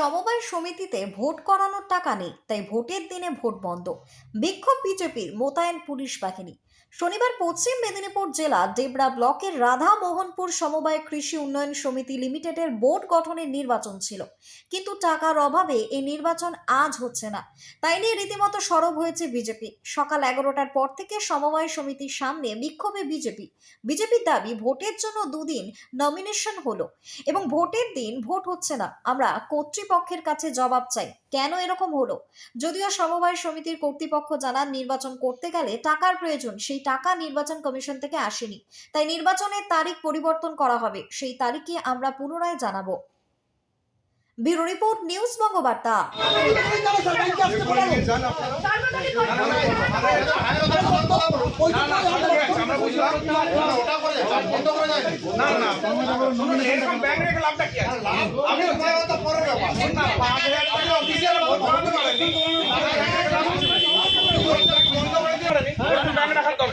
সমবায় সমিতিতে ভোট করানোর টাকা নেই, তাই ভোটের দিনে ভোট বন্ধ। বিক্ষোভ বিজেপির মোতায়েন পুলিশ বাহিনী। শনিবার পশ্চিম মেদিনীপুর জেলা ডেবরা ব্লকের রাধা মোহনপুর সমবায় কৃষি উন্নয়ন সমিতি লিমিটেডের বোর্ড গঠনের নির্বাচন ছিল। কিন্তু টাকার অভাবে এই নির্বাচন আজ হচ্ছে না। তাই নিয়ে রীতিমতো সরব হয়েছে বিজেপি। সকাল এগারোটার পর থেকে সমবায় সমিতির সামনে বিক্ষোভে বিজেপি। বিজেপির দাবি, ভোটের জন্য দুদিন নমিনেশন হলো এবং ভোটের দিন ভোট হচ্ছে না। আমরা কর্তৃপক্ষের কাছে জবাব চাই, কেন এরকম হলো? যদিও সমবায় সমিতির কর্তৃপক্ষ জানান, নির্বাচন করতে গেলে টাকার প্রয়োজন সেই টাকা নির্বাচন কমিশন থেকে আসেনি তাই নির্বাচনের তারিখ পরিবর্তন করা হবে সেই তারিখে আমরা পুনরায় জানাব ব্যুরো রিপোর্ট নিউজ বঙ্গবার্তা লড়ছে লড়বে রামপুর সেন্ট্রাল গভর্নমেন্ট সোসাইটির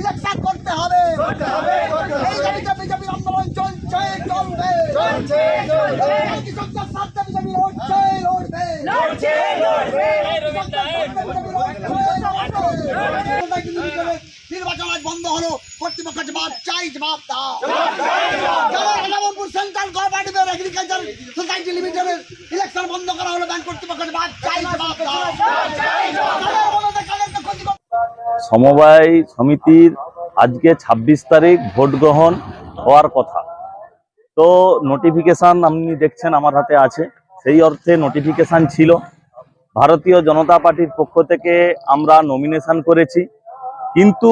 ইলেকশন করতে হবে এই দাবিতে বিজেপি আন্দোলন চলছে চলবে এই কৃষকদের স্বার্থে বিজেপি লড়ছে লড়বে নির্বাচন আজ বন্ধ হলো জবাব চাই জবাব দাও। Rampur central cooperative agriculture society লিমিটেডের ইলেকশন বন্ধ করা হলো ব্যাংক কর্তৃপক্ষের জবাব চাই জবাব কর্তৃপক্ষ সমবায় সমিতির আজকে ২৬ তারিখ ভোট গ্রহণ হওয়ার কথা। তো নোটিফিকেশন আপনি দেখছেন আমার হাতে আছে। সেই অর্থে নোটিফিকেশন ছিল। ভারতীয় জনতা পার্টির পক্ষ থেকে আমরা নমিনেশন করেছি। কিন্তু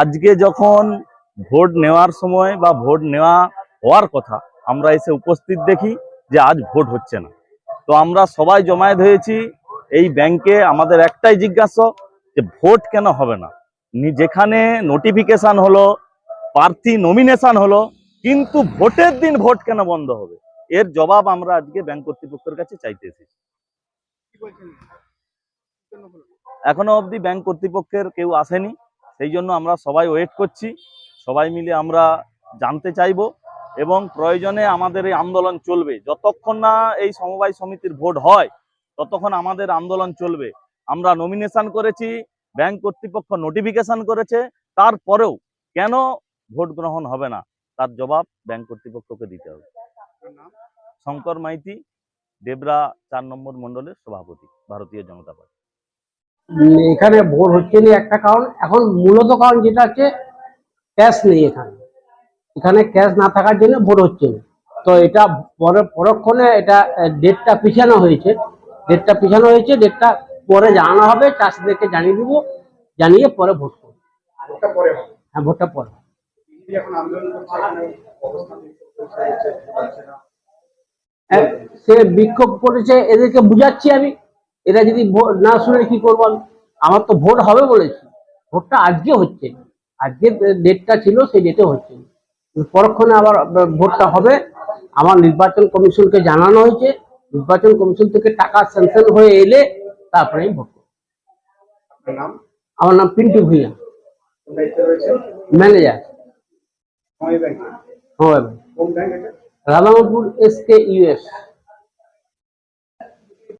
আজকে যখন ভোট নেওয়ার সময় বা ভোট নেওয়া হওয়ার কথা আমরা এসে উপস্থিত দেখি যে আজ ভোট হচ্ছে না। তো আমরা সবাই জমায়েত হয়েছি এই ব্যাংকে আমাদের একটাই জিজ্ঞাসা যে ভোট কেন হবে না? যেখানে নোটিফিকেশন হলো প্রার্থী নমিনেশন হলো কিন্তু ভোটের দিন ভোট কেন বন্ধ হবে? এর জবাব আমরা আজকে ব্যাংক কর্তৃপক্ষের কাছে চাইতে এসেছি। এখনও অবধি ব্যাংক কর্তৃপক্ষের কেউ আসেনি। সেই জন্য আমরা সবাই ওয়েট করছি। সবাই মিলে আমরা জানতে চাইব এবং প্রয়োজনে আমাদের এই আন্দোলন চলবে। যতক্ষণ না এই সমবায় সমিতির ভোট হয় ততক্ষণ আমাদের আন্দোলন চলবে। আমরা নমিনেশন করেছি ব্যাংক কর্তৃপক্ষ নোটিফিকেশন করেছে তারপরেও কেন ভোট গ্রহণ হবে না? তার জবাব ব্যাংক কর্তৃপক্ষকে দিতে হবে। শঙ্কর মাইতি দেবরা চার নম্বর মণ্ডলের সভাপতি ভারতীয় জনতা পার্টি। এখানে ভোট হচ্ছে না একটা কারণ। এখন মূলত কারণ যেটা হচ্ছে ক্যাশ নেই এখানে। এখানে ক্যাশ না থাকার জন্য ভোট হচ্ছে না। তো এটা পরে পরক্ষণে এটা ডেটটা পিছানো হয়েছে। ডেটটা পিছানো হয়েছে ডেটটা পরে জানানো হবে। চাষিদেরকে জানিয়ে দিব। জানিয়ে পরে ভোট করব। হ্যাঁ ভোটটা পরে হ্যাঁ, সে বিক্ষোভ করেছে এদেরকে বুঝাচ্ছি আমি। এরা যদি না শুনে কি করব? আমার তো ভোট হবে বলেছি। ভোটটা আজকে হচ্ছে। আজকে ডেটটা ছিল সেই ডেটে হচ্ছে। পরক্ষণে আবার ভোটটা হবে। আমার নির্বাচন কমিশনকে জানানো হয়েছে। নির্বাচন কমিশন থেকে টাকা স্যাংশন হয়ে এলে তারপরে আমি ভোট করব। আমার নাম Pintu Bhuiya. Manager. Radhampur S K US